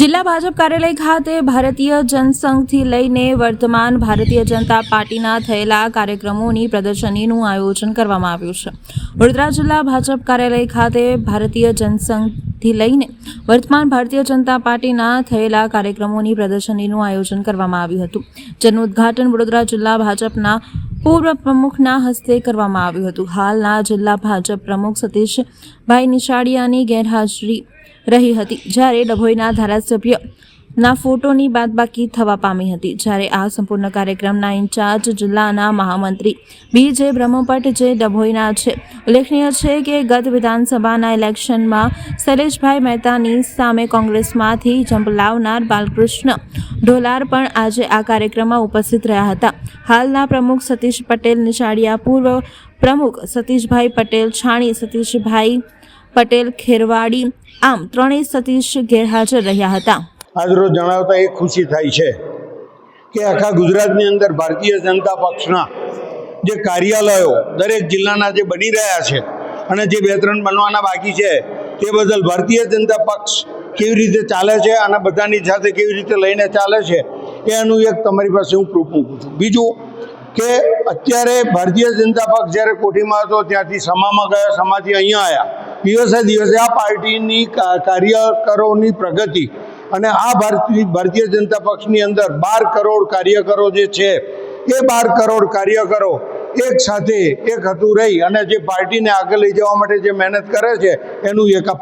જિલ્લા ભાજપ કાર્યાલય ખાતે ભારતીય જનસંઘથી લઈને વર્તમાન ભારતીય જનતા પાર્ટીના થયેલા કાર્યક્રમોની પ્રદર્શનીનું આયોજન કરવામાં આવ્યું છે. વડોદરા જિલ્લા ભાજપ કાર્યાલય ખાતે ભારતીય જનસંઘથી લઈને વર્તમાન ભારતીય જનતા પાર્ટીના થયેલા કાર્યક્રમોની પ્રદર્શનીનું આયોજન કરવામાં આવ્યું હતું. જેનું ઉદ્ઘાટન વડોદરા જિલ્લા ભાજપના પૂર્વ પ્રમુખના હસ્તે કરવામાં આવ્યું હતું. હાલના જિલ્લા ભાજપ પ્રમુખ સતીશભાઈ નિશાળિયાની ગેરહાજરી રહી હતી. જ્યારે ડભોઈના ધારાસભ્ય ના ફોટોની બાદબાકી થવા પામી હતી. જ્યારે આ સંપૂર્ણ કાર્યક્રમના ઇન્ચાર્જ જિલ્લાના મહામંત્રી બી જે બ્રહ્મભટ્ટ જે ડભોઈના છે. ઉલ્લેખનીય છે કે ગત વિધાનસભાના ઇલેક્શનમાં શૈલેષભાઈ મહેતાની સામે કોંગ્રેસમાંથી ઝંપલાવનાર બાલકૃષ્ણ ઢોલાર પણ આજે આ કાર્યક્રમમાં ઉપસ્થિત રહ્યા હતા. હાલના પ્રમુખ સતીશ પટેલ નિશાળિયા, પૂર્વ પ્રમુખ સતીશભાઈ પટેલ, છાણી સતીશભાઈ પટેલ, ખેરવાડી, આમ ત્રણેય સતીશ ગેરહાજર રહ્યા હતા. આજરોજ જણાવતા એ ખુશી થાય છે કે આખા ગુજરાતની અંદર ભારતીય જનતા પક્ષના જે કાર્યાલયો દરેક જિલ્લાના જે બની રહ્યા છે અને જે બે ત્રણ બનવાના બાકી છે, તે બદલ ભારતીય જનતા પક્ષ કેવી રીતે ચાલે છે અને બધાની સાથે કેવી રીતે લઈને ચાલે છે, એનું એક તમારી પાસે હું પ્રૂફ મૂકું છું. બીજું કે અત્યારે ભારતીય જનતા પક્ષ જ્યારે કોઠીમાં હતો, ત્યાંથી સમામાં ગયા, સમાથી અહીંયા આવ્યા. દિવસે દિવસે આ પાર્ટીની કાર્યકરોની પ્રગતિ અને આ ભારતીય ભારતીય જનતા પક્ષની અંદર બાર કરોડ કાર્યકરો જે છે, એ બાર કરોડ કાર્યકરો એક સાથે એક હતું રહી અને જે પાર્ટીને આગળ લઈ જવા માટે જે મહેનત કરે છે, એનું એક આ